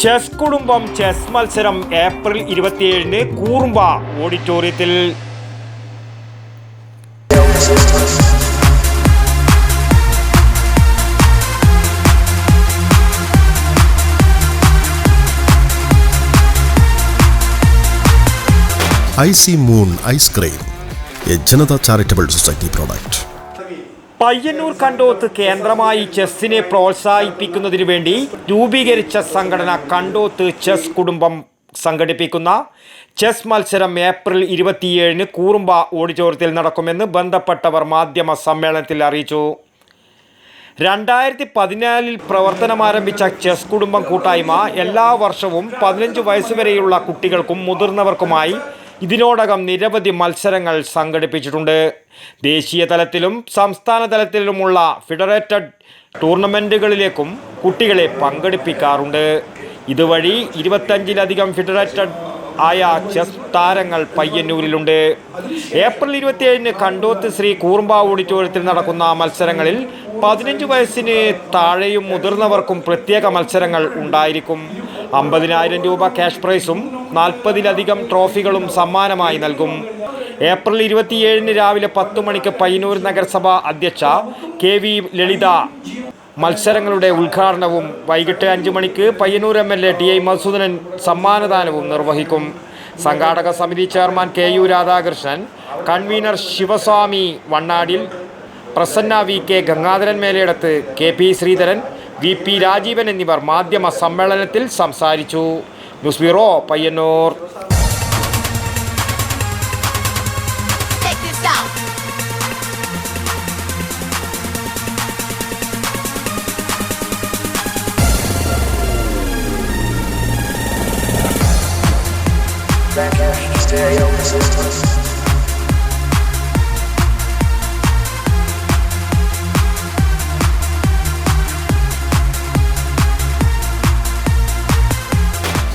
Chess കുടുംബം chess മത്സരം April ഇരുപത്തിയേഴിന് കൂറുമ്പ ഓഡിറ്റോറിയത്തിൽ. I C Moon ice cream A Janata charitable society product. Payyanur Kandoth കേന്ദ്രമായി ചെസ്സിനെ പ്രോത്സാഹിപ്പിക്കുന്നതിനു വേണ്ടി രൂപീകരിച്ച സംഘടന കണ്ടോത്ത് ചെസ് കുടുംബം സംഘടിപ്പിക്കുന്ന ചെസ് മത്സരം ഏപ്രിൽ ഇരുപത്തിയേഴിന് കൂറുമ്പ ഓഡിറ്റോറിയത്തിൽ നടക്കുമെന്ന് ബന്ധപ്പെട്ടവർ മാധ്യമ സമ്മേളനത്തിൽ അറിയിച്ചു. രണ്ടായിരത്തി പതിനാലിൽ പ്രവർത്തനമാരംഭിച്ച ചെസ് കുടുംബം കൂട്ടായ്മ എല്ലാ വർഷവും പതിനഞ്ച് വയസ്സുവരെയുള്ള കുട്ടികൾക്കും മുതിർന്നവർക്കുമായി ഇതിനോടകം നിരവധി മത്സരങ്ങൾ സംഘടിപ്പിച്ചിട്ടുണ്ട്. ദേശീയ തലത്തിലും സംസ്ഥാന തലത്തിലുമുള്ള ഫെഡറേറ്റഡ് ടൂർണമെന്റുകളിലേക്കും കുട്ടികളെ പങ്കെടുപ്പിക്കാറുണ്ട്. ഇതുവഴി ഇരുപത്തഞ്ചിലധികം ഫെഡറേറ്റഡ് ആയ ചെസ് താരങ്ങൾ പയ്യന്നൂരിലുണ്ട്. ഏപ്രിൽ ഇരുപത്തിയേഴിന് കണ്ടോത്ത് ശ്രീ കൂർമ്പ ഓഡിറ്റോറിയത്തിൽ നടക്കുന്ന മത്സരങ്ങളിൽ പതിനഞ്ച് വയസ്സിന് താഴെയും മുതിർന്നവർക്കും പ്രത്യേക മത്സരങ്ങൾ ഉണ്ടായിരിക്കും. അമ്പതിനായിരം രൂപ ക്യാഷ് പ്രൈസും നാൽപ്പതിലധികം ട്രോഫികളും സമ്മാനമായി നൽകും. ഏപ്രിൽ ഇരുപത്തിയേഴിന് രാവിലെ പത്ത് മണിക്ക് പയ്യന്നൂർ നഗരസഭ അധ്യക്ഷ കെ വി ലളിത. മത്സരങ്ങളുടെ ഉദ്ഘാടനവും വൈകിട്ട് അഞ്ച് മണിക്ക് Payyanur M L A T I Madhusoodanan സമ്മാനദാനവും നിർവഹിക്കും. സംഘാടക സമിതി chairman K U Radhakrishnan convener Sivaswamy Vannadil Prasanna V K Gangadharan Melayidath K P Sreedharan V P Rajeevan എന്നിവർ മാധ്യമ സമ്മേളനത്തിൽ സംസാരിച്ചു news bureau Payyanur. Stereo resistance.